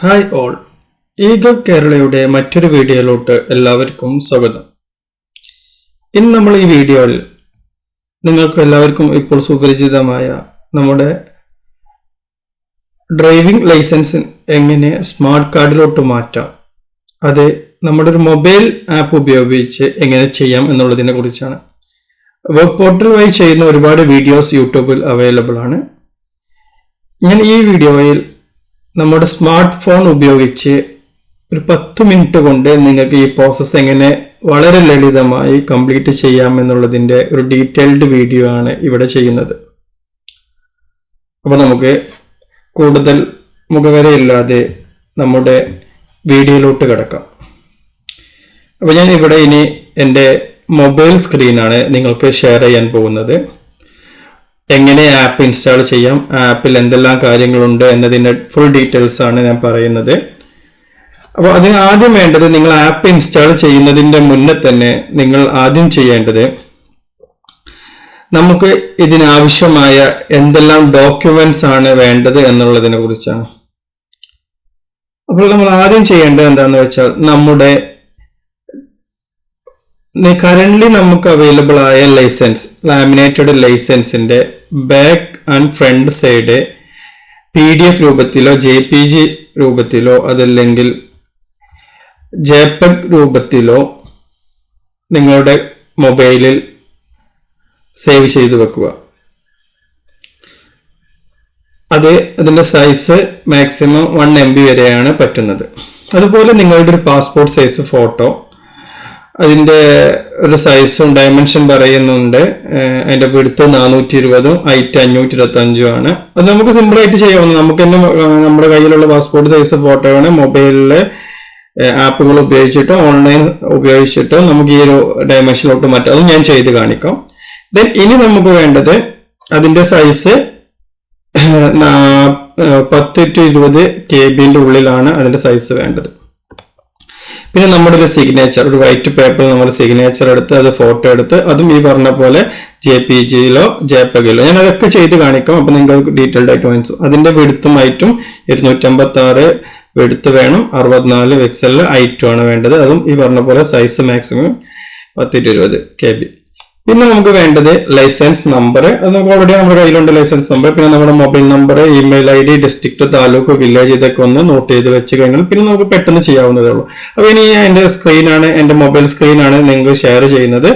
Hi all. ഈഗവ് കേരളയുടെ മറ്റൊരു വീഡിയോയിലോട്ട് എല്ലാവർക്കും സ്വാഗതം. ഇന്ന് നമ്മൾ ഈ വീഡിയോയിൽ നിങ്ങൾക്ക് എല്ലാവർക്കും ഇപ്പോൾ സുപരിചിതമായ നമ്മുടെ ഡ്രൈവിംഗ് ലൈസൻസ് എങ്ങനെ സ്മാർട്ട് കാർഡിലോട്ട് മാറ്റാം അത് നമ്മുടെ ഒരു മൊബൈൽ ആപ്പ് ഉപയോഗിച്ച് എങ്ങനെ ചെയ്യാം എന്നുള്ളതിനെ കുറിച്ചാണ്. വെബ് പോർട്ടൽ വഴി ചെയ്യുന്ന ഒരുപാട് വീഡിയോസ് യൂട്യൂബിൽ അവൈലബിൾ ആണ്. ഞാൻ ഈ വീഡിയോയിൽ നമ്മുടെ സ്മാർട്ട് ഫോൺ ഉപയോഗിച്ച് ഒരു പത്ത് മിനിറ്റ് കൊണ്ട് നിങ്ങൾക്ക് ഈ പ്രോസസ്സ് എങ്ങനെ വളരെ ലളിതമായി കംപ്ലീറ്റ് ചെയ്യാമെന്നുള്ളതിന്റെ ഒരു ഡീറ്റെയിൽഡ് വീഡിയോ ആണ് ഇവിടെ ചെയ്യുന്നത്. അപ്പോൾ നമുക്ക് കൂടുതൽ മുഖവരയില്ലാതെ നമ്മുടെ വീഡിയോയിലോട്ട് കിടക്കാം. അപ്പോൾ ഞാൻ ഇവിടെ ഇനി എന്റെ മൊബൈൽ സ്ക്രീനാണ് നിങ്ങൾക്ക് ഷെയർ ചെയ്യാൻ പോകുന്നത്. എങ്ങനെ ആപ്പ് ഇൻസ്റ്റാൾ ചെയ്യാം ആപ്പിൽ എന്തെല്ലാം കാര്യങ്ങളുണ്ട് എന്നതിന്റെ ഫുൾ ഡീറ്റെയിൽസ് ആണ് ഞാൻ പറയുന്നത്. അപ്പോൾ അതിന് ആദ്യം വേണ്ടത് നിങ്ങൾ ആപ്പ് ഇൻസ്റ്റാൾ ചെയ്യുന്നതിന്റെ മുന്നേ തന്നെ നിങ്ങൾ ആദ്യം ചെയ്യേണ്ടത് നമുക്ക് ഇതിനാവശ്യമായ എന്തെല്ലാം ഡോക്യുമെന്റ്സ് ആണ് വേണ്ടത് എന്നുള്ളതിനെ കുറിച്ചാണ്. അപ്പോൾ നമ്മൾ ആദ്യം ചെയ്യേണ്ടത് എന്താണെന്ന് വെച്ചാൽ നമ്മുടെ കറന്റ് നമുക്ക് അവൈലബിൾ ആയ licence laminated ലൈസൻസിന്റെ back and front side P D F രൂപത്തിലോ ജെ പി ജി രൂപത്തിലോ അതല്ലെങ്കിൽ ജെപെഗ് രൂപത്തിലോ നിങ്ങളുടെ മൊബൈലിൽ സേവ് ചെയ്ത് വെക്കുക. അത് അതിന്റെ size maximum one M B വരെയാണ് പറ്റുന്നത്. അതുപോലെ നിങ്ങളുടെ ഒരു പാസ്പോർട്ട് സൈസ് ഫോട്ടോ അതിന്റെ ഒരു സൈസും ഡയമെൻഷൻ പറയുന്നുണ്ട്. അതിന്റെ വിടുത്ത് നാനൂറ്റി ഇരുപതും ഹൈറ്റ് അഞ്ഞൂറ്റി ഇരുപത്തി അഞ്ചും ആണ് അത് നമുക്ക് സിമ്പിളായിട്ട് ചെയ്യാവുന്ന നമുക്ക് തന്നെ നമ്മുടെ കയ്യിലുള്ള പാസ്പോർട്ട് സൈസ് ഫോട്ടോയാണ് മൊബൈലിലെ ആപ്പുകൾ ഉപയോഗിച്ചിട്ടോ ഓൺലൈൻ ഉപയോഗിച്ചിട്ടോ നമുക്ക് ഈ ഒരു ഡയമെൻഷനിലോട്ട് മാറ്റാം. അത് ഞാൻ ചെയ്ത് കാണിക്കാം. ദെൻ ഇനി നമുക്ക് വേണ്ടത് അതിന്റെ സൈസ് പത്ത് ടു ഇരുപത് കെ ബിന്റെ ഉള്ളിലാണ് അതിന്റെ സൈസ് വേണ്ടത്. പിന്നെ നമ്മുടെ ഒരു സിഗ്നേച്ചർ ഒരു വൈറ്റ് പേപ്പറിൽ നമ്മൾ സിഗ്നേച്ചർ എടുത്ത് അത് ഫോട്ടോ എടുത്ത് അതും ഈ പറഞ്ഞ പോലെ ജെ പി ജിയിലോ ജെപെഗിലോ ഞാൻ അതൊക്കെ ചെയ്ത് കാണിക്കാം. അപ്പൊ നിങ്ങൾക്ക് ഡീറ്റെയിൽഡ് ആയിട്ട് വാങ്ങിച്ചു. അതിന്റെ വെടുത്തും ഹൈറ്റും ഇരുന്നൂറ്റമ്പത്തി ആറ് വെടുത്ത് വേണം. അറുപത്തിനാല് പിക്സലിൽ ഐറ്റും ആണ് വേണ്ടത്. അതും ഈ പറഞ്ഞ പോലെ സൈസ് മാക്സിമം പത്തിരുപത് കെ ബി പിന്നെ നമുക്ക് വേണ്ടത് ലൈസൻസ് നമ്പർ അത് നമുക്ക് ഓൾറെഡി നമ്മുടെ കയ്യിലുണ്ട് ലൈസൻസ് നമ്പർ പിന്നെ നമ്മുടെ mobile number email I D district taluk village ഇതൊക്കെ ഒന്ന് നോട്ട് ചെയ്ത് വെച്ച് കഴിഞ്ഞാൽ പിന്നെ നമുക്ക് പെട്ടെന്ന് ചെയ്യാവുന്നതേ ഉള്ളൂ. അപ്പൊ ഇനി എന്റെ സ്ക്രീനാണ് എന്റെ മൊബൈൽ സ്ക്രീനാണ് നിങ്ങൾക്ക് ഷെയർ ചെയ്യുന്നത്.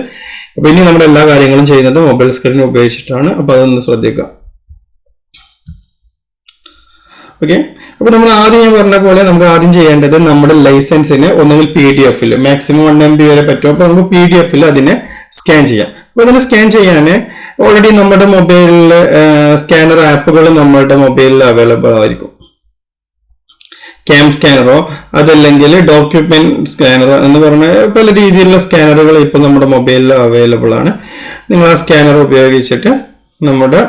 അപ്പോൾ ഇനി നമ്മുടെ എല്ലാ കാര്യങ്ങളും ചെയ്യുന്നത് മൊബൈൽ സ്ക്രീൻ ഉപയോഗിച്ചിട്ടാണ്. അപ്പോൾ അതൊന്ന് ശ്രദ്ധിക്കുക. ഓക്കെ അപ്പൊ നമ്മൾ ആദ്യം ഞാൻ പറഞ്ഞ പോലെ നമുക്ക് ആദ്യം ചെയ്യേണ്ടത് നമ്മുടെ ലൈസൻസിന് ഒന്നുകിൽ പി ഡി എഫിൽ മാക്സിമം വൺ എം ബി വരെ പറ്റും. അപ്പൊ നമുക്ക് പി ഡി എഫിൽ അതിനെ സ്കാൻ ചെയ്യാം. അപ്പൊ ഇതിന് സ്കാൻ ചെയ്യാൻ ഓൾറെഡി നമ്മുടെ മൊബൈലിൽ സ്കാനർ ആപ്പുകൾ നമ്മുടെ മൊബൈലിൽ അവൈലബിൾ ആയിരിക്കും. ക്യാം സ്കാനറോ അതല്ലെങ്കിൽ ഡോക്യുമെന്റ് സ്കാനറോ എന്ന് പറഞ്ഞ പല രീതിയിലുള്ള സ്കാനറുകൾ ഇപ്പൊ നമ്മുടെ മൊബൈലിൽ അവൈലബിൾ ആണ്. നിങ്ങൾ ആ സ്കാനർ ഉപയോഗിച്ചിട്ട് നമ്മുടെ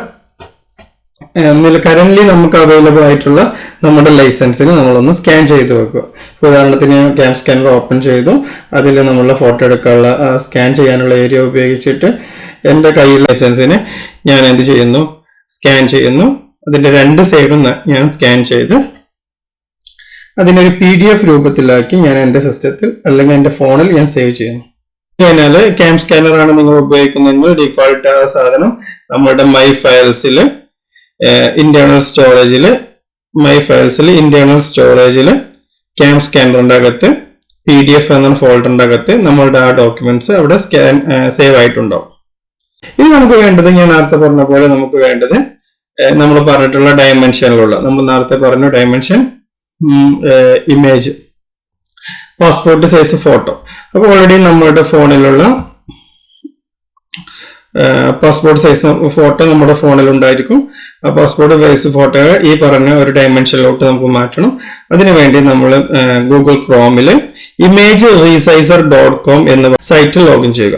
കറന്റ് നമുക്ക് അവൈലബിൾ ആയിട്ടുള്ള നമ്മുടെ ലൈസൻസിന് നമ്മളൊന്ന് സ്കാൻ ചെയ്ത് വെക്കുക. ഉദാഹരണത്തിന് ക്യാം സ്കാനർ ഓപ്പൺ ചെയ്തു. അതിൽ നമ്മളുടെ ഫോട്ടോ എടുക്കാനുള്ള സ്കാൻ ചെയ്യാനുള്ള ഏരിയ ഉപയോഗിച്ചിട്ട് എന്റെ കയ്യിൽ ലൈസൻസിന് ഞാൻ എന്ത് ചെയ്യുന്നു? സ്കാൻ ചെയ്യുന്നു. അതിന്റെ രണ്ട് സൈഡും ഞാൻ സ്കാൻ ചെയ്ത് അതിനൊരു പി ഡി എഫ് രൂപത്തിലാക്കി ഞാൻ എന്റെ സിസ്റ്റത്തിൽ അല്ലെങ്കിൽ എന്റെ ഫോണിൽ ഞാൻ സേവ് ചെയ്യുന്നു. കഴിഞ്ഞാൽ ക്യാം സ്കാനറാണ് നിങ്ങൾ ഉപയോഗിക്കുന്നതെങ്കിൽ ഡിഫോൾട്ട് ആ സാധനം നമ്മുടെ മൈ ഫയൽസിൽ ഇന്റേണൽ സ്റ്റോറേജിൽ മൈ ഫയൽസിൽ ഇന്റേണൽ സ്റ്റോറേജിൽ ക്യാം സ്കാനറിന്റെ അകത്ത് പി ഡി എഫ് എന്ന ഫോൾഡറിന്റെ അകത്ത് നമ്മളുടെ ആ ഡോക്യുമെന്റ്സ് അവിടെ സ്കാൻ സേവ് ആയിട്ടുണ്ടാവും. ഇനി നമുക്ക് വേണ്ടത് ഞാൻ നേരത്തെ പറഞ്ഞ പോലെ നമുക്ക് വേണ്ടത് നമ്മൾ പറഞ്ഞിട്ടുള്ള ഡയമെൻഷനിലുള്ള നമ്മൾ നേരത്തെ പറഞ്ഞ dimension image passport size photo അപ്പോൾ ഓൾറെഡി നമ്മളുടെ ഫോണിലുള്ള പാസ്പോർട്ട് സൈസ് ഫോട്ടോ നമ്മുടെ ഫോണിൽ ഉണ്ടായിരിക്കും. ആ പാസ്പോർട്ട് സൈസ് ഫോട്ടോ ഈ പറഞ്ഞ ഒരു ഡയമെൻഷനിലോട്ട് നമുക്ക് മാറ്റണം. അതിനുവേണ്ടി നമ്മൾ ഗൂഗിൾ ക്രോമിൽ ഇമേജ് റീസൈസർ ഡോട്ട് കോം എന്ന സൈറ്റിൽ ലോഗിൻ ചെയ്യുക.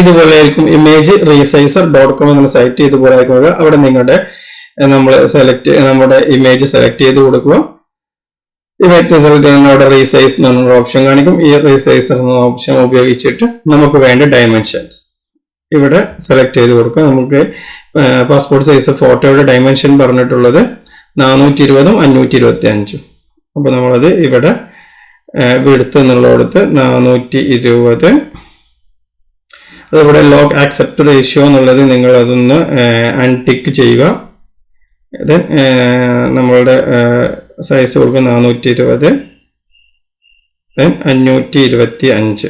ഇതുപോലെ ആയിരിക്കും ഇമേജ് റീസൈസർ ഡോട്ട് കോം എന്ന സൈറ്റ് ഇതുപോലെ ആയിരിക്കും. അവിടെ നിങ്ങളുടെ നമ്മൾ സെലക്ട് നമ്മുടെ ഇമേജ് സെലക്ട് ചെയ്ത് കൊടുക്കുക. ഇവറ്റ് ചെയ്യുന്ന അവിടെ റീസൈസ് എന്നുള്ള ഓപ്ഷൻ കാണിക്കും. ഈ റീസൈസർ എന്ന ഓപ്ഷൻ ഉപയോഗിച്ചിട്ട് നമുക്ക് വേണ്ട ഡയമെൻഷൻസ് ഇവിടെ സെലക്ട് ചെയ്ത് കൊടുക്കുക നമുക്ക് പാസ്പോർട്ട് സൈസ് ഫോട്ടോയുടെ ഡയമെൻഷൻ പറഞ്ഞിട്ടുള്ളത് നാനൂറ്റി ഇരുപതും അഞ്ഞൂറ്റി ഇരുപത്തി അഞ്ചും അപ്പോൾ നമ്മളത് ഇവിടെ വിടുത്ത് എന്നുള്ളിടത്ത് നാനൂറ്റി ഇരുപത് അതിവിടെ ലോക്ക് ആക്സെപ്റ്റ് റേഷ്യോ എന്നുള്ളത് നിങ്ങൾ അതൊന്ന് അൺടിക്ക് ചെയ്യുക. ദെൻ നമ്മളുടെ സൈസ് കൊടുക്കുക നാനൂറ്റി ഇരുപത് ദെൻ അഞ്ഞൂറ്റി ഇരുപത്തി അഞ്ച്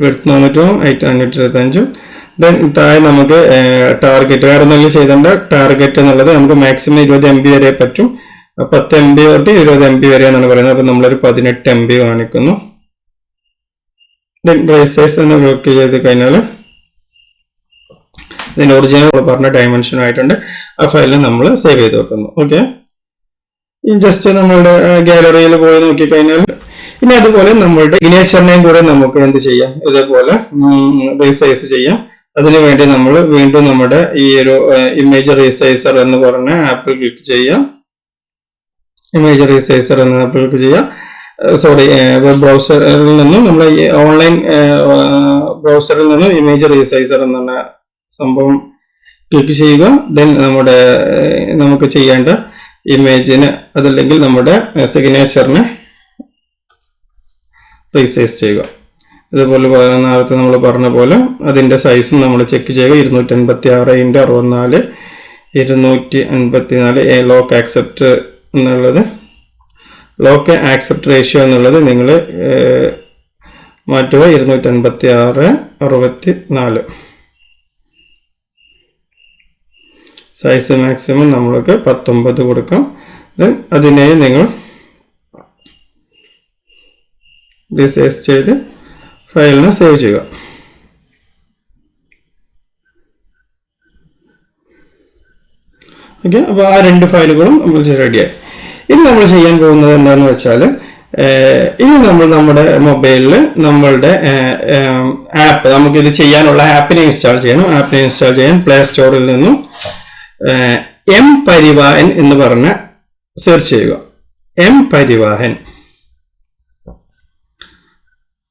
വിടുത്ത് നാനൂറ്റും ഹൈറ്റ് അഞ്ഞൂറ്റി ഇരുപത്തി അഞ്ചും ദെൻ താഴെ നമുക്ക് ടാർഗറ്റ് വേറെ എന്തെങ്കിലും ചെയ്തേണ്ട ടാർഗറ്റ് എന്നുള്ളത് നമുക്ക് മാക്സിമം ഇരുപത് എം ബി വരെ പറ്റും. പത്ത് എം ബി തൊട്ട് ഇരുപത് എം ബി വരെ എന്നാണ് പറയുന്നത്. അപ്പോൾ നമ്മളൊരു പതിനെട്ട് എം ബി കാണിക്കുന്നു. ദെൻ റേസേഴ്സ് എന്ന് ക്ലിക്ക് ചെയ്ത് കഴിഞ്ഞാൽ ഇതിന്റെ ഒറിജിനൽ പറഞ്ഞ ഡയമെൻഷനും ആയിട്ടുണ്ട്. ആ ഫയലിൽ നമ്മൾ സേവ് ചെയ്ത് വെക്കുന്നു. ഓക്കെ ജസ്റ്റ് നമ്മളുടെ ഗാലറിയിൽ പോയി നോക്കിക്കഴിഞ്ഞാൽ ഇനി അതുപോലെ നമ്മളുടെ ഇനേച്ചറിനെയും കൂടെ നമുക്ക് എന്ത് ചെയ്യാം? ഇതേപോലെ റീസൈസ് ചെയ്യാം. അതിനുവേണ്ടി നമ്മൾ വീണ്ടും നമ്മുടെ ഈ ഒരു ഇമേജ് റീസൈസർ എന്ന് പറഞ്ഞ ആപ്പിൽ ക്ലിക്ക് ചെയ്യാം. ഇമേജ് റീസൈസർ എന്ന ആപ്പിൽ ക്ലിക്ക് ചെയ്യാം. സോറി വെബ് ബ്രൗസറിൽ നിന്നും നമ്മൾ ഓൺലൈൻ ബ്രൗസറിൽ നിന്നും ഇമേജ് റീസൈസർ പറഞ്ഞ സംഭവം ക്ലിക്ക് ചെയ്യുക. ദെൻ നമ്മുടെ നമുക്ക് ചെയ്യേണ്ട ഇമേജിന് അതല്ലെങ്കിൽ നമ്മുടെ സിഗ്നേച്ചറിനെ റീസൈസ് ചെയ്യുക. ഇതുപോലെ പ- നേരത്തെ നമ്മൾ പറഞ്ഞ പോലെ അതിന്റെ സൈസും നമ്മൾ ചെക്ക് ചെയ്യുക. ഇരുന്നൂറ്റി അൻപത്തി ആറ് ഇന്റു അറുപത്തിനാല് ഇരുന്നൂറ്റി അൻപത്തി നാല് എ ലോക്ക് ആക്സെപ്റ്റ് എന്നുള്ളത് ലോക്ക് ആക്സെപ്റ്റ് റേഷ്യോ എന്നുള്ളത് നിങ്ങൾ മാറ്റുക. ഇരുന്നൂറ്റി അൻപത്തി ആറ് അറുപത്തി നാല് സൈസ് മാക്സിമം നമ്മൾക്ക് പത്തൊമ്പത് കൊടുക്കാം. ദെൻ അതിനെ നിങ്ങൾ റിസൈസ് ചെയ്ത് ഫയലിനെ സേവ് ചെയ്യുക. ഓക്കെ അപ്പോൾ ആ രണ്ട് ഫയലുകളും നമ്മൾ റെഡിയായി ഇനി നമ്മൾ ചെയ്യാൻ പോകുന്നത് എന്താണെന്ന് വെച്ചാൽ ഇനി നമ്മൾ നമ്മുടെ മൊബൈലിൽ നമ്മളുടെ ആപ്പ് നമുക്കിത് ചെയ്യാനുള്ള ആപ്പിനെ ഇൻസ്റ്റാൾ ചെയ്യണം. ആപ്പിനെ ഇൻസ്റ്റാൾ ചെയ്യാൻ പ്ലേ സ്റ്റോറിൽ നിന്നും എം പരിവാഹൻ എന്ന് പറഞ്ഞ് സെർച്ച് ചെയ്യുക. M Parivahan.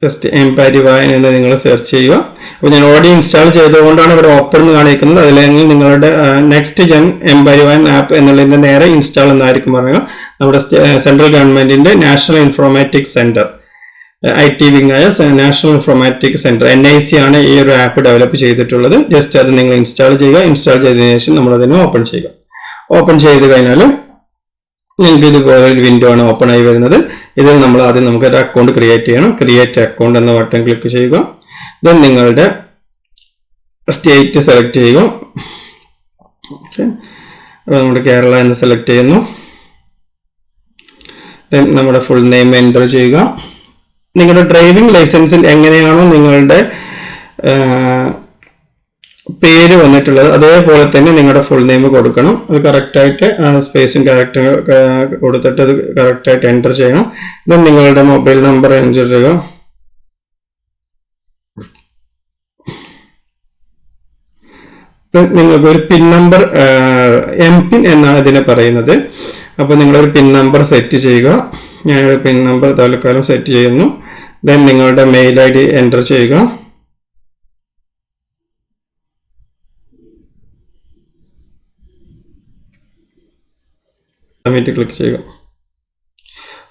Just M Parivahan എന്ന് നിങ്ങൾ സെർച്ച് ചെയ്യുക. അപ്പോൾ ഞാൻ ഓൾറെഡി ഇൻസ്റ്റാൾ ചെയ്തുകൊണ്ടാണ് ഇവിടെ ഓപ്പൺ എന്ന് കാണിക്കുന്നത്. അതിലെങ്കിൽ നിങ്ങളുടെ next gen M Parivahan app എന്നുള്ളതിന്റെ നേരെ ഇൻസ്റ്റാൾ എന്നായിരിക്കും പറയുക. നമ്മുടെ സെൻട്രൽ ഗവൺമെന്റിന്റെ national informatics centre I T wing ആയ national informatic centre N I C ആണ് ഈ ഒരു ആപ്പ് ഡെവലപ്പ് ചെയ്തിട്ടുള്ളത്. ജസ്റ്റ് അത് നിങ്ങൾ ഇൻസ്റ്റാൾ ചെയ്യുക. ഇൻസ്റ്റാൾ ചെയ്തതിനു ശേഷം നമ്മൾ അതിനെ ഓപ്പൺ ചെയ്യുക. ഓപ്പൺ ചെയ്ത് കഴിഞ്ഞാൽ നിങ്ങൾക്ക് ഇതുപോലെ ഒരു വിൻഡോ ആണ് ഓപ്പൺ ആയി വരുന്നത്. ഇതിൽ നമ്മൾ ആദ്യം നമുക്ക് ഒരു അക്കൗണ്ട് ക്രിയേറ്റ് ചെയ്യണം. ക്രിയേറ്റ് അക്കൗണ്ട് എന്ന ബട്ടൺ ക്ലിക്ക് ചെയ്യുക. ദെൻ നിങ്ങളുടെ സ്റ്റേറ്റ് സെലക്ട് ചെയ്യുക. ഓക്കെ അപ്പോൾ നമ്മുടെ കേരള എന്ന് സെലക്ട് ചെയ്യുന്നു. ദെൻ നമ്മുടെ ഫുൾ നെയിം എന്റർ ചെയ്യുക. നിങ്ങളുടെ ഡ്രൈവിംഗ് ലൈസൻസിൽ എങ്ങനെയാണോ നിങ്ങളുടെ പേര് വന്നിട്ടുള്ളത് അതേപോലെ തന്നെ നിങ്ങളുടെ ഫുൾ നെയിം കൊടുക്കണം. അത് കറക്റ്റായിട്ട് സ്പേസും ക്യാരക്ടർ കൊടുത്തിട്ട് അത് കറക്റ്റായിട്ട് എന്റർ ചെയ്യണം. ദെൻ നിങ്ങളുടെ മൊബൈൽ നമ്പർ എന്റർ ചെയ്യുക. നിങ്ങൾക്ക് ഒരു പിൻ നമ്പർ എം പിൻ എന്നാണ് ഇതിനെ പറയുന്നത്. അപ്പോൾ നിങ്ങളൊരു പിൻ നമ്പർ സെറ്റ് ചെയ്യുക. ഞാനൊരു പിൻ നമ്പർ തൽക്കാലം സെറ്റ് ചെയ്യുന്നു. ദെൻ നിങ്ങളുടെ മെയിൽ ഐ ഡി എന്റർ ചെയ്യുക. സബ്മിറ്റ് ക്ലിക്ക് ചെയ്യുക.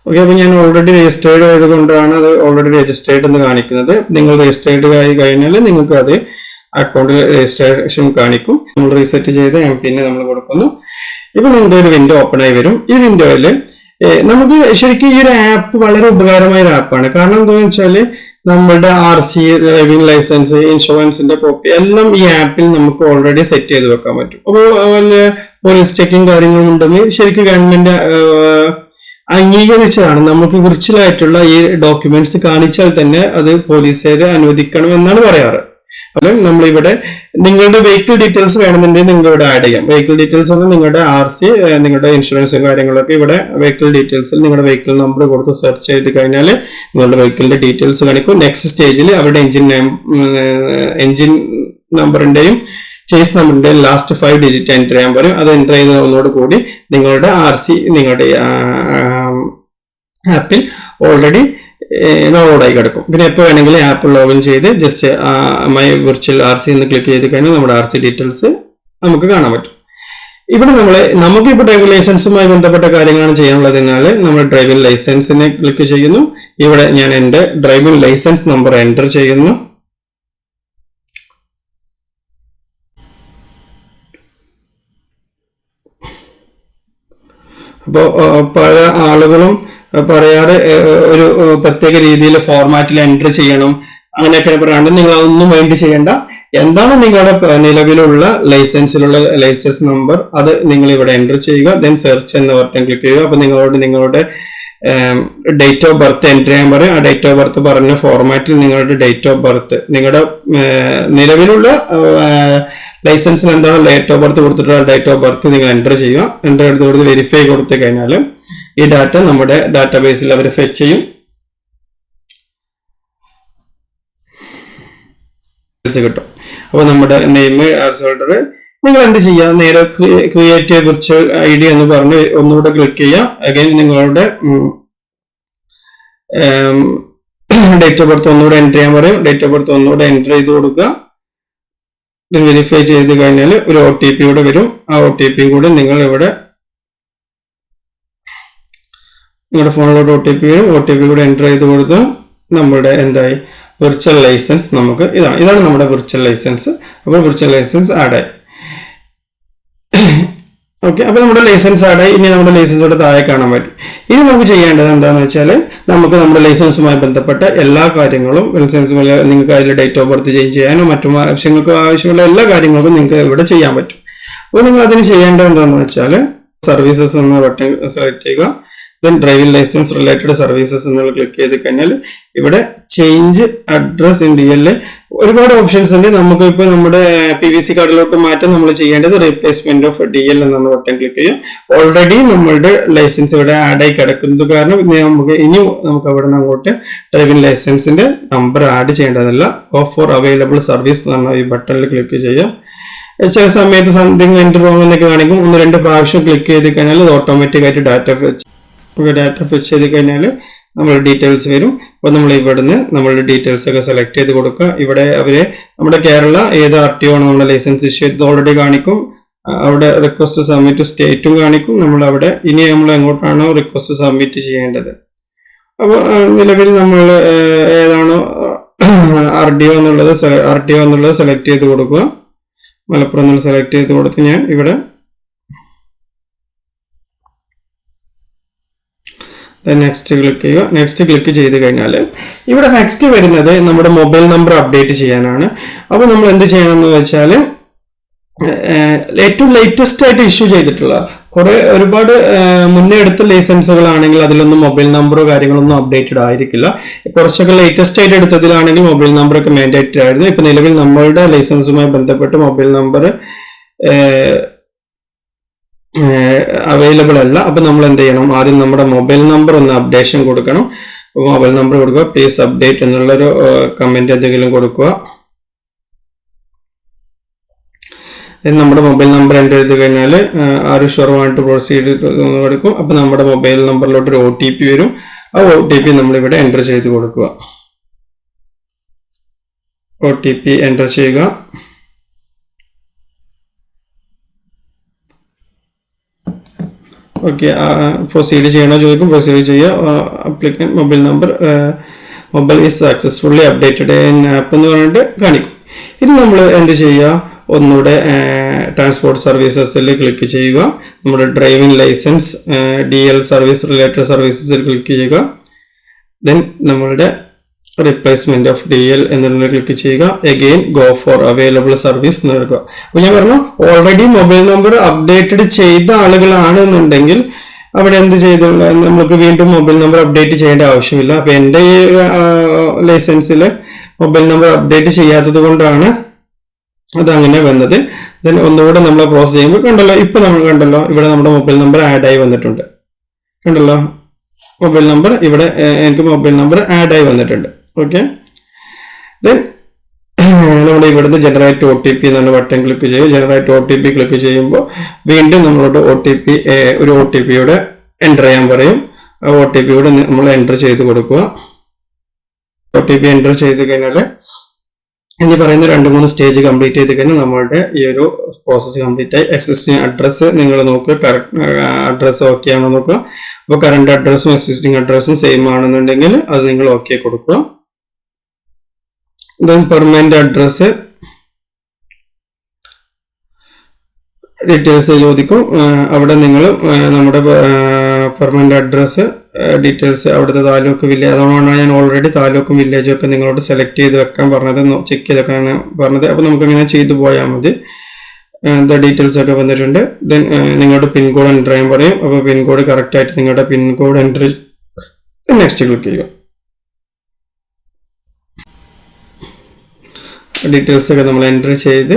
ഓക്കെ അപ്പോൾ ഞാൻ ഓൾറെഡി രജിസ്റ്റേർഡ് ആയതുകൊണ്ടാണ് അത് ഓൾറെഡി രജിസ്റ്റേർഡ് എന്ന് കാണിക്കുന്നത്. നിങ്ങൾ രജിസ്റ്റേർഡ് ആയി കഴിഞ്ഞാൽ നിങ്ങൾക്ക് അത് അക്കൗണ്ടിൽ രജിസ്ട്രേഷൻ കാണിക്കും. നമ്മൾ റീസെറ്റ് ചെയ്ത് എം പിന്നെ നമ്മൾ കൊടുക്കുന്നു. ഇപ്പൊ നിങ്ങളുടെ ഒരു വിൻഡോ ഓപ്പൺ ആയി വരും. ഈ വിൻഡോയിൽ നമുക്ക് ശരിക്കും ഈ ഒരു ആപ്പ് വളരെ ഉപകാരമായ ഒരു ആപ്പാണ് കാരണം എന്താണെന്ന് വെച്ചാൽ നമ്മുടെ ആർ സി ഡ്രൈവിംഗ് ലൈസൻസ് ഇൻഷുറൻസിന്റെ കോപ്പി എല്ലാം ഈ ആപ്പിൽ നമുക്ക് ഓൾറെഡി സെറ്റ് ചെയ്ത് വെക്കാൻ പറ്റും. അപ്പോൾ വല്ല പോലീസ് ചെക്കിങ് കാര്യങ്ങളും ഉണ്ടെങ്കിൽ ശരിക്കും ഗവൺമെന്റ് അംഗീകരിച്ചതാണ്. നമുക്ക് വിർച്വൽ ആയിട്ടുള്ള ഈ ഡോക്യുമെന്റ്സ് കാണിച്ചാൽ തന്നെ അത് പോലീസുകാർ അനുവദിക്കണം എന്നാണ് പറയാറ്. അപ്പോൾ നമ്മളിവിടെ നിങ്ങളുടെ വെഹിക്കിൾ ഡീറ്റെയിൽസ് വേണമെന്നുണ്ടെങ്കിൽ നിങ്ങൾ ഇവിടെ ആഡ് ചെയ്യാം. വെഹിക്കിൾ ഡീറ്റെയിൽസ് എന്ന് നിങ്ങളുടെ ആർ സി നിങ്ങളുടെ ഇൻഷുറൻസും കാര്യങ്ങളൊക്കെ ഇവിടെ വെഹിക്കിൾ ഡീറ്റെയിൽസിൽ നിങ്ങളുടെ വെഹിക്കിൾ നമ്പർ കൊടുത്ത് സെർച്ച് ചെയ്ത് കഴിഞ്ഞാൽ നിങ്ങളുടെ വെഹിക്കിളിന്റെ ഡീറ്റെയിൽസ് കാണിക്കും. നെക്സ്റ്റ് സ്റ്റേജിൽ അവരുടെ എഞ്ചിൻ എഞ്ചിൻ നമ്പറിന്റെയും ചേസ് നമ്പറിന്റെ ലാസ്റ്റ് ഫൈവ് ഡിജിറ്റ് എന്റർ ചെയ്യാൻ പറയും. അത് എന്റർ ചെയ്തതോടുകൂടി കൂടി നിങ്ങളുടെ ആർ സി നിങ്ങളുടെ ആപ്പിൽ ഓൾറെഡി ഡൗൺലോഡ് ആയി കിടക്കും. പിന്നെ എപ്പോൾ വേണമെങ്കിലും ആപ്പ് ലോഗിൻ ചെയ്ത് just my virtual R C എന്ന് ക്ലിക്ക് ചെയ്ത് കഴിഞ്ഞാൽ നമ്മുടെ ആർ സി ഡീറ്റെയിൽസ് നമുക്ക് കാണാൻ പറ്റും. ഇവിടെ നമ്മൾ നമുക്കിപ്പോൾ ഡ്രൈവിംഗ് ലൈസൻസുമായി ബന്ധപ്പെട്ട കാര്യങ്ങളാണ് ചെയ്യാനുള്ളതിനാൽ നമ്മൾ ഡ്രൈവിംഗ് ലൈസൻസിനെ ക്ലിക്ക് ചെയ്യുന്നു. ഇവിടെ ഞാൻ എന്റെ ഡ്രൈവിംഗ് ലൈസൻസ് നമ്പർ എന്റർ ചെയ്യുന്നു. അപ്പോൾ പല ആളുകളും പറയാറ് ഒരു പ്രത്യേക രീതിയിൽ ഫോർമാറ്റിൽ എൻട്രി ചെയ്യണം അങ്ങനെയൊക്കെ പറയാണ്ട് നിങ്ങൾ അതൊന്നും വേണ്ടി ചെയ്യേണ്ട. എന്താണ് നിങ്ങളുടെ നിലവിലുള്ള ലൈസൻസിലുള്ള ലൈസൻസ് നമ്പർ അത് നിങ്ങൾ ഇവിടെ എന്റർ ചെയ്യുക ദെൻ സെർച്ച് എന്ന ബട്ടൺ ക്ലിക്ക് ചെയ്യുക. അപ്പോൾ നിങ്ങളോട് നിങ്ങളുടെ ഡേറ്റ് ഓഫ് ബർത്ത് എന്റർ ചെയ്യാൻ പറയും. ആ ഡേറ്റ് ഓഫ് ബർത്ത് പറഞ്ഞ ഫോർമാറ്റിൽ നിങ്ങളുടെ ഡേറ്റ് ഓഫ് ബർത്ത് നിങ്ങളുടെ നിലവിലുള്ള ലൈസൻസിന് എന്താണ് ഡേറ്റ് ഓഫ് ബർത്ത് കൊടുത്തിട്ടുള്ള ഡേറ്റ് ഓഫ് ബർത്ത് നിങ്ങൾ എന്റർ ചെയ്യുക. എന്റർ എടുത്ത് കൊടുത്ത് വെരിഫൈ കൊടുത്തു കഴിഞ്ഞാൽ ഈ ഡാറ്റ നമ്മുടെ ഡാറ്റാബേസിൽ അവർ ഫെച്ച് ചെയ്യും. കിട്ടും. അപ്പോൾ നമ്മുടെ നെയിം ഹോൾഡർ നിങ്ങൾ എന്ത് ചെയ്യുക നേരെ ക്രിയേറ്റ് വിർച്വൽ ഐ ഡി എന്ന് പറഞ്ഞ് ഒന്നുകൂടെ ക്ലിക്ക് ചെയ്യുക അഗൈൻ നിങ്ങളുടെ ഡേറ്റ് ഓഫ് ബർത്ത് ഒന്നുകൂടെ എന്റർ ചെയ്യാൻ പറയും. ഡേറ്റ് ഓഫ് ബർത്ത് ഒന്നുകൂടെ എന്റർ ചെയ്ത് കൊടുക്കുക. വെരിഫൈ ചെയ്ത് കഴിഞ്ഞാൽ ഒരു ഒ ടി പി കൂടെ വരും. ആ ഒ ടി പിയും കൂടെ നിങ്ങൾ ഇവിടെ നിങ്ങളുടെ ഫോണിലോട്ട് ഒ ടി പി വരും. ഒ ടി പി കൂടെ എന്റർ ചെയ്ത് കൊടുത്താൽ നമ്മുടെ എന്തായി? വിർച്വൽ ലൈസൻസ് നമുക്ക് ഇതാണ്. ഇതാണ് നമ്മുടെ വിർച്വൽ ലൈസൻസ് അപ്പോൾ വിർച്വൽ ലൈസൻസ് ആഡ് ആയി. ഓക്കെ അപ്പോൾ നമ്മുടെ ലൈസൻസ് ആഡ് ആയി. ഇനി നമ്മുടെ ലൈസൻസോടെ താഴെ കാണാൻ പറ്റും. ഇനി നമുക്ക് ചെയ്യേണ്ടത് എന്താണെന്ന് വെച്ചാൽ നമുക്ക് നമ്മുടെ ലൈസൻസുമായി ബന്ധപ്പെട്ട എല്ലാ കാര്യങ്ങളും ലൈസൻസ് നിങ്ങൾക്ക് അതിൽ ഡേറ്റ് ഓഫ് ബർത്ത് ചേഞ്ച് ചെയ്യാനോ മറ്റു ആവശ്യങ്ങൾക്ക് ആവശ്യമുള്ള എല്ലാ കാര്യങ്ങൾക്കും നിങ്ങൾക്ക് ഇവിടെ ചെയ്യാൻ പറ്റും. അപ്പോൾ നിങ്ങൾ അതിന് ചെയ്യേണ്ടത് എന്താണെന്ന് വെച്ചാൽ സർവീസസ് എന്ന ബട്ടൺ സെലക്ട് ചെയ്യുക. Then driving licence related services എന്നുള്ള ക്ലിക്ക് ചെയ്ത് കഴിഞ്ഞാൽ ഇവിടെ ചേഞ്ച് അഡ്രസ് ഇന്ത്യയിൽ ഒരുപാട് ഓപ്ഷൻസ് ഉണ്ട്. നമുക്ക് ഇപ്പോൾ നമ്മുടെ പി വി സി കാർഡിലോട്ട് മാറ്റം നമ്മൾ ചെയ്യേണ്ടത് റീപ്ലേസ്മെന്റ് ഓഫ് ഡി എൽ എന്ന ബട്ടൺ ക്ലിക്ക് ചെയ്യും ഓൾറെഡി നമ്മളുടെ ലൈസൻസ് ഇവിടെ ആഡ് ആയി കിടക്കുന്നത് കാരണം നമുക്ക് ഇനി നമുക്ക് അവിടെ നിന്ന് അങ്ങോട്ട് ഡ്രൈവിംഗ് ലൈസൻസിന്റെ നമ്പർ ആഡ് ചെയ്യേണ്ടതല്ല. ഓഫ് ഫോർ അവൈലബിൾ സർവീസ് എന്ന ഈ ബട്ടണിൽ ക്ലിക്ക് ചെയ്യാം ചില സമയത്ത് സംതിങ് എന്റർ റോങ് എന്നൊക്കെ കാണിക്കും. ഒന്ന് രണ്ട് പ്രാവശ്യം ക്ലിക്ക് ചെയ്ത് കഴിഞ്ഞാൽ അത് ഓട്ടോമാറ്റിക് ആയിട്ട് ഡാറ്റ ഫെച്ച് ഡാറ്റ ഫിക്സ് ചെയ്ത് കഴിഞ്ഞാൽ നമ്മൾ ഡീറ്റെയിൽസ് വരും. അപ്പോൾ നമ്മൾ ഇവിടുന്ന് നമ്മളുടെ ഡീറ്റെയിൽസ് ഒക്കെ സെലക്ട് ചെയ്ത് കൊടുക്കുക. ഇവിടെ അവർ നമ്മുടെ കേരള ഏത് ആർ ടി ആണ് നമ്മുടെ ലൈസൻസ് ഇഷ്യൂ ചെയ്തത് ഓൾറെഡി കാണിക്കും. അവിടെ റിക്വസ്റ്റ് സബ്മിറ്റ് സ്റ്റേറ്റും കാണിക്കും. നമ്മൾ അവിടെ ഇനി നമ്മൾ എങ്ങോട്ടാണോ റിക്വസ്റ്റ് സബ്മിറ്റ് ചെയ്യേണ്ടത്. അപ്പോൾ നിലവിൽ നമ്മൾ ഏതാണോ ആർ ഡി ഒ എന്നുള്ളത് ആർ ടി ഒ എന്നുള്ളത് സെലക്ട് ചെയ്ത് കൊടുക്കുക. മലപ്പുറം എന്നുള്ളത് സെലക്ട് ചെയ്ത് കൊടുത്ത് ഞാൻ ഇവിടെ നെക്സ്റ്റ് ക്ലിക്ക് ചെയ്യുക. നെക്സ്റ്റ് ക്ലിക്ക് ചെയ്ത് കഴിഞ്ഞാൽ ഇവിടെ നെക്സ്റ്റ് വരുന്നത് നമ്മുടെ മൊബൈൽ നമ്പർ അപ്ഡേറ്റ് ചെയ്യാനാണ്. അപ്പോൾ നമ്മൾ എന്ത് ചെയ്യണം എന്ന് വെച്ചാൽ ഏറ്റവും ലേറ്റസ്റ്റ് ആയിട്ട് ഇഷ്യൂ ചെയ്തിട്ടുള്ള കുറെ ഒരുപാട് മുന്നേ എടുത്ത ലൈസൻസുകളാണെങ്കിൽ അതിലൊന്നും മൊബൈൽ നമ്പറോ കാര്യങ്ങളൊന്നും അപ്ഡേറ്റഡ് ആയിരിക്കില്ല. കുറച്ചൊക്കെ ലേറ്റസ്റ്റ് ആയിട്ട് എടുത്തതിലാണെങ്കിൽ മൊബൈൽ നമ്പറൊക്കെ മാൻഡേറ്റഡ് ആയിരുന്നു. ഇപ്പൊ നിലവിൽ നമ്മളുടെ ലൈസൻസുമായി ബന്ധപ്പെട്ട് മൊബൈൽ നമ്പർ അവൈലബിൾ അല്ല. അപ്പൊ നമ്മൾ എന്ത് ചെയ്യണം? ആദ്യം നമ്മുടെ മൊബൈൽ നമ്പർ ഒന്ന് അപ്ഡേഷൻ കൊടുക്കണം. മൊബൈൽ നമ്പർ കൊടുക്കുക. പ്ലീസ് അപ്ഡേറ്റ് എന്നുള്ളൊരു കമന്റ് എന്തെങ്കിലും കൊടുക്കുക. നമ്മുടെ മൊബൈൽ നമ്പർ എന്റർ ചെയ്ത് കഴിഞ്ഞാൽ ആര് ഷുവറുമായിട്ട് പ്രൊസീഡ് കൊടുക്കും അപ്പോൾ നമ്മുടെ മൊബൈൽ നമ്പറിലോട്ട് ഒരു ഒ ടി പി വരും. ആ ഒ ടി പി നമ്മളിവിടെ എന്റർ ചെയ്ത് കൊടുക്കുക. ഒ ടി പി എന്റർ ചെയ്യുക. ഓക്കെ പ്രൊസീഡ് ചെയ്യണോ ചോദിക്കും പ്രൊസീഡ് ചെയ്യുക. Applicant mobile number mobile is successfully updated in app എന്ന് പറഞ്ഞിട്ട് കാണിക്കും. ഇനി നമ്മൾ എന്ത് ചെയ്യുക? ഒന്നുകൂടെ ട്രാൻസ്പോർട്ട് സർവീസസിൽ ക്ലിക്ക് ചെയ്യുക. നമ്മുടെ driving licence D L service related സർവീസസിൽ click ചെയ്യുക. ദെൻ നമ്മളുടെ റിപ്ലേസ്മെന്റ് ഓഫ് ഡി എൽ എന്നുള്ള ക്ലിക്ക് ചെയ്യുക. Again go for available service എന്ന് എടുക്കുക അപ്പോൾ ഞാൻ പറഞ്ഞു ഓൾറെഡി മൊബൈൽ നമ്പർ അപ്ഡേറ്റഡ് ചെയ്ത ആളുകളാണ് എന്നുണ്ടെങ്കിൽ അവിടെ എന്ത് ചെയ്ത? നമുക്ക് വീണ്ടും മൊബൈൽ നമ്പർ അപ്ഡേറ്റ് ചെയ്യേണ്ട ആവശ്യമില്ല. അപ്പോൾ എന്റെ ലൈസൻസിൽ മൊബൈൽ നമ്പർ അപ്ഡേറ്റ് ചെയ്യാത്തത് കൊണ്ടാണ് അതങ്ങനെ വന്നത്. ദെൻ ഒന്നുകൂടെ നമ്മൾ പ്രോസസ് ചെയ്യുമ്പോൾ കണ്ടല്ലോ ഇപ്പൊ നമ്മൾ കണ്ടല്ലോ ഇവിടെ നമ്മുടെ മൊബൈൽ നമ്പർ ആഡ് ആയി വന്നിട്ടുണ്ട്. കണ്ടല്ലോ? മൊബൈൽ നമ്പർ ഇവിടെ എനിക്ക് മൊബൈൽ നമ്പർ ആഡ് ആയി വന്നിട്ടുണ്ട്. ഓക്കെ ദെൻ നമ്മുടെ ഇവിടുന്ന് ജനറേറ്റ് ഒ ടി പി എന്നുള്ള ബട്ടൺ ക്ലിക്ക് ചെയ്യും. Generate O T P click ചെയ്യുമ്പോൾ വീണ്ടും നമ്മളോട് ഒ ടി പി ഒരു ഒ ടി പിയുടെ എന്റർ ചെയ്യാൻ പറയും. ആ ഒ ടി പിയുടെ നമ്മൾ എന്റർ ചെയ്ത് കൊടുക്കുക. ഒ ടി പി എന്റർ ചെയ്ത് കഴിഞ്ഞാൽ ഇനി പറയുന്ന രണ്ട് മൂന്ന് സ്റ്റേജ് കംപ്ലീറ്റ് ചെയ്ത് കഴിഞ്ഞാൽ നമ്മളുടെ ഈ ഒരു പ്രോസസ്സ് കംപ്ലീറ്റ് ആയി. എക്സിസ്റ്റിംഗ് അഡ്രസ്സ് നിങ്ങൾ നോക്കുക. കറക്റ്റ് അഡ്രസ്സ് ഓക്കെ ആണോ നോക്കുക. അപ്പോൾ കറണ്ട് അഡ്രസ്സും എക്സിസ്റ്റിംഗ് അഡ്രസ്സും സെയിം ആണെന്നുണ്ടെങ്കിൽ അത് നിങ്ങൾ ഓക്കെ കൊടുക്കുക. ദെൻ പെർമനന്റ് അഡ്രസ്സ് ഡീറ്റെയിൽസ് ചോദിക്കും. അവിടെ നിങ്ങൾ നമ്മുടെ പെർമനന്റ് അഡ്രസ്സ് ഡീറ്റെയിൽസ് അവിടുത്തെ താലൂക്ക് വില്ലേജ് അതുകൊണ്ടാണ് ഞാൻ ഓൾറെഡി താലൂക്കും വില്ലേജും ഒക്കെ നിങ്ങളോട് സെലക്ട് ചെയ്ത് വെക്കാൻ പറഞ്ഞത് ചെക്ക് ചെയ്തൊക്കെയാണ് പറഞ്ഞത്. അപ്പോൾ നമുക്ക് ഇങ്ങനെ ചെയ്തു പോയാൽ മതി. എന്താ ഡീറ്റെയിൽസ് ഒക്കെ വന്നിട്ടുണ്ട്. ദെൻ നിങ്ങളുടെ പിൻകോഡ് എന്റർ ചെയ്യാൻ പറയും. അപ്പോൾ പിൻകോഡ് കറക്റ്റ് ആയിട്ട് നിങ്ങളുടെ pin code enter next click ചെയ്യുക. ഡീറ്റെയിൽസ് ഒക്കെ നമ്മൾ എന്റർ ചെയ്ത്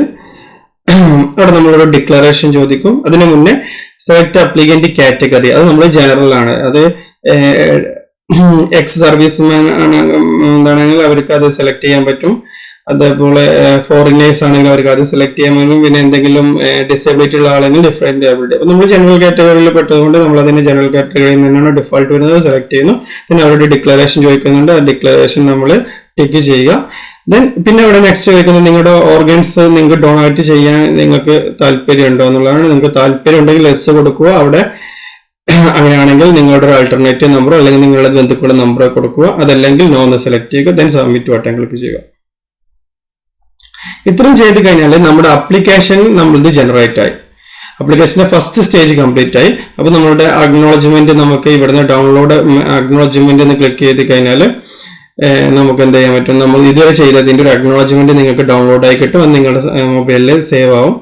അവിടെ നമ്മളൊരു ഡിക്ലറേഷൻ ചോദിക്കും. അതിനു മുന്നേ സെലക്ട് അപ്ലിക്കന്റ് കാറ്റഗറി അത് നമ്മൾ ജനറൽ ആണ്. അത് എക്സ് സർവീസ്മാൻ എന്താണെങ്കിൽ അവർക്ക് അത് സെലക്ട് ചെയ്യാൻ പറ്റും. അതേപോലെ ഫോറിനേഴ്സ് ആണെങ്കിൽ അവർക്ക് അത് സെലക്ട് ചെയ്യാൻ പറ്റും. പിന്നെ എന്തെങ്കിലും ഡിസബിലിറ്റി ഉള്ള ആളെങ്കിൽ ഡിഫറെന്റ് ആബിലിറ്റി അപ്പോൾ നമ്മൾ ജനറൽ കാറ്റഗറിയിൽ പെട്ടതുകൊണ്ട് നമ്മൾ അതിന് ജനറൽ കാറ്റഗറിയിൽ നിന്നാണ് ഡിഫോൾട്ട് വരുന്നത് സെലക്ട് ചെയ്യുന്നു. പിന്നെ അവരുടെ ഡിക്ലറേഷൻ ചോദിക്കുന്നുണ്ട്. ആ ഡിക്ലറേഷൻ നമ്മൾ ടിക്ക് ചെയ്യുക. ദെൻ പിന്നെ ഇവിടെ നെക്സ്റ്റ് ചോദിക്കുന്നത് നിങ്ങളുടെ ഓർഗൻസ് നിങ്ങൾക്ക് ഡൊണേറ്റ് ചെയ്യാൻ നിങ്ങൾക്ക് താല്പര്യം ഉണ്ടോ എന്നുള്ളതാണ്. നിങ്ങൾക്ക് താല്പര്യം ഉണ്ടെങ്കിൽ എസ് കൊടുക്കുക. അവിടെ അങ്ങനെയാണെങ്കിൽ നിങ്ങളുടെ ഒരു ആൾട്ടർനേറ്റീവ് നമ്പറോ അല്ലെങ്കിൽ നിങ്ങളുടെ ബന്ധുക്കളുടെ നമ്പറോ കൊടുക്കുക. അതല്ലെങ്കിൽ നോ എന്ന് സെലക്ട് ചെയ്യുക. ദെൻ സബ്മിറ്റ് ബട്ടൺ ക്ലിക്ക് ചെയ്യുക. ഇത്രയും ചെയ്ത് കഴിഞ്ഞാൽ നമ്മുടെ ആപ്ലിക്കേഷൻ നമ്മളിത് ജനറേറ്റ് ആയി. അപ്ലിക്കേഷന്റെ ഫസ്റ്റ് സ്റ്റേജ് കംപ്ലീറ്റ് ആയി. അപ്പോൾ നമ്മളുടെ അക്നോളജ്മെന്റ് നമുക്ക് ഇവിടുന്ന് ഡൗൺലോഡ് അക്നോളജ്മെന്റ് എന്ന് ക്ലിക്ക് ചെയ്ത് കഴിഞ്ഞാൽ നമുക്ക് എന്ത് ചെയ്യാൻ പറ്റും? നമ്മൾ ഇതുവരെ ചെയ്തതിന്റെ ഒരു അക്നോളജ്മെന്റ് നിങ്ങൾക്ക് ഡൗൺലോഡ് ആയി കിട്ടും അത് നിങ്ങളുടെ മൊബൈലിൽ സേവ് ആവും.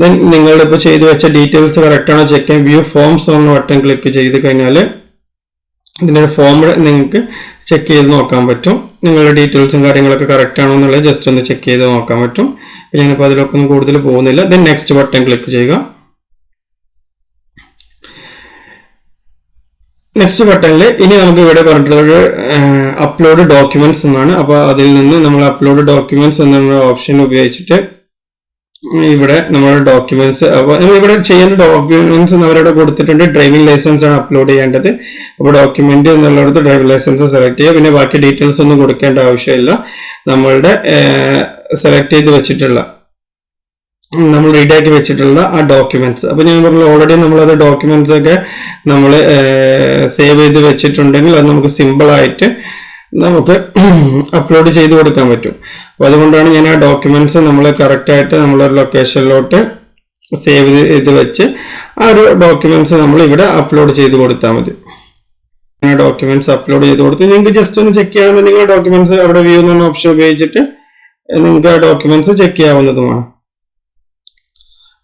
ദെൻ നിങ്ങളുടെ ഇപ്പോൾ ചെയ്തു വെച്ച ഡീറ്റെയിൽസ് കറക്റ്റ് ആണോ ചെക്ക് ചെയ്യാൻ വ്യൂ ഫോംസ് എന്ന ബട്ടൺ ക്ലിക്ക് ചെയ്ത് കഴിഞ്ഞാൽ ഇതിന്റെ ഒരു ഫോം നിങ്ങൾക്ക് ചെക്ക് ചെയ്ത് നോക്കാൻ പറ്റും. നിങ്ങളുടെ ഡീറ്റെയിൽസും കാര്യങ്ങളൊക്കെ കറക്റ്റ് ആണോ എന്നുള്ളത് ജസ്റ്റ് ഒന്ന് ചെക്ക് ചെയ്ത് നോക്കാൻ പറ്റും. ഞാനിപ്പോൾ അതിലൊക്കെ ഒന്നും കൂടുതൽ പോകുന്നില്ല. ദെൻ നെക്സ്റ്റ് ബട്ടൺ ക്ലിക്ക് ചെയ്യുക. നെക്സ്റ്റ് ബട്ടണിൽ ഇനി നമുക്ക് ഇവിടെ പറഞ്ഞിട്ടുള്ള അപ്ലോഡ് ഡോക്യുമെന്റ്സ് എന്നാണ്. അപ്പോൾ അതിൽ നിന്ന് നമ്മൾ അപ്ലോഡ് ഡോക്യുമെന്റ്സ് എന്നുള്ള ഓപ്ഷൻ ഉപയോഗിച്ചിട്ട് ഇവിടെ നമ്മുടെ ഡോക്യുമെന്റ്സ് അപ്പോൾ നമ്മൾ ഇവിടെ ചെയ്യുന്ന ഡോക്യുമെന്റ്സ് അവരവിടെ കൊടുത്തിട്ടുണ്ട്. ഡ്രൈവിംഗ് ലൈസൻസ് ആണ് അപ്ലോഡ് ചെയ്യേണ്ടത്. അപ്പോൾ ഡോക്യുമെന്റ് എന്നുള്ളിടത്ത് ഡ്രൈവിംഗ് ലൈസൻസ് സെലക്ട് ചെയ്യുക. പിന്നെ ബാക്കി ഡീറ്റെയിൽസ് ഒന്നും കൊടുക്കേണ്ട ആവശ്യമില്ല. നമ്മളുടെ സെലക്ട് ചെയ്ത് വെച്ചിട്ടുള്ള നമ്മൾ റെഡിയാക്കി വെച്ചിട്ടുള്ള ആ ഡോക്യുമെന്റ്സ് അപ്പോൾ ഞാൻ പറഞ്ഞു ഓൾറെഡി നമ്മൾ നമ്മളത് ഡോക്യുമെന്റ്സ് ഒക്കെ നമ്മൾ സേവ് ചെയ്ത് വെച്ചിട്ടുണ്ടെങ്കിൽ അത് നമുക്ക് സിമ്പിൾ ആയിട്ട് നമുക്ക് അപ്ലോഡ് ചെയ്ത് കൊടുക്കാൻ പറ്റും. അപ്പോൾ അതുകൊണ്ടാണ് ഞാൻ ആ ഡോക്യുമെന്റ്സ് നമ്മൾ കറക്റ്റായിട്ട് നമ്മളൊരു ലൊക്കേഷനിലോട്ട് സേവ് ചെയ്ത് വെച്ച് ആ ഒരു ഡോക്യുമെന്റ്സ് നമ്മൾ ഇവിടെ അപ്ലോഡ് ചെയ്ത് കൊടുത്താൽ മതി. ഞാൻ ഡോക്യുമെന്റ്സ് അപ്ലോഡ് ചെയ്ത് കൊടുത്ത് നിങ്ങൾക്ക് ജസ്റ്റ് ഒന്ന് ചെക്ക് ചെയ്യണമെന്നുണ്ടെങ്കിൽ ഡോക്യുമെന്റ്സ് അവിടെ വ്യൂ എന്ന ഓപ്ഷൻ ഉപയോഗിച്ചിട്ട് നിങ്ങൾക്ക് ആ ഡോക്യുമെന്റ്സ് ചെക്ക് ചെയ്യാവുന്നതുമാണ്.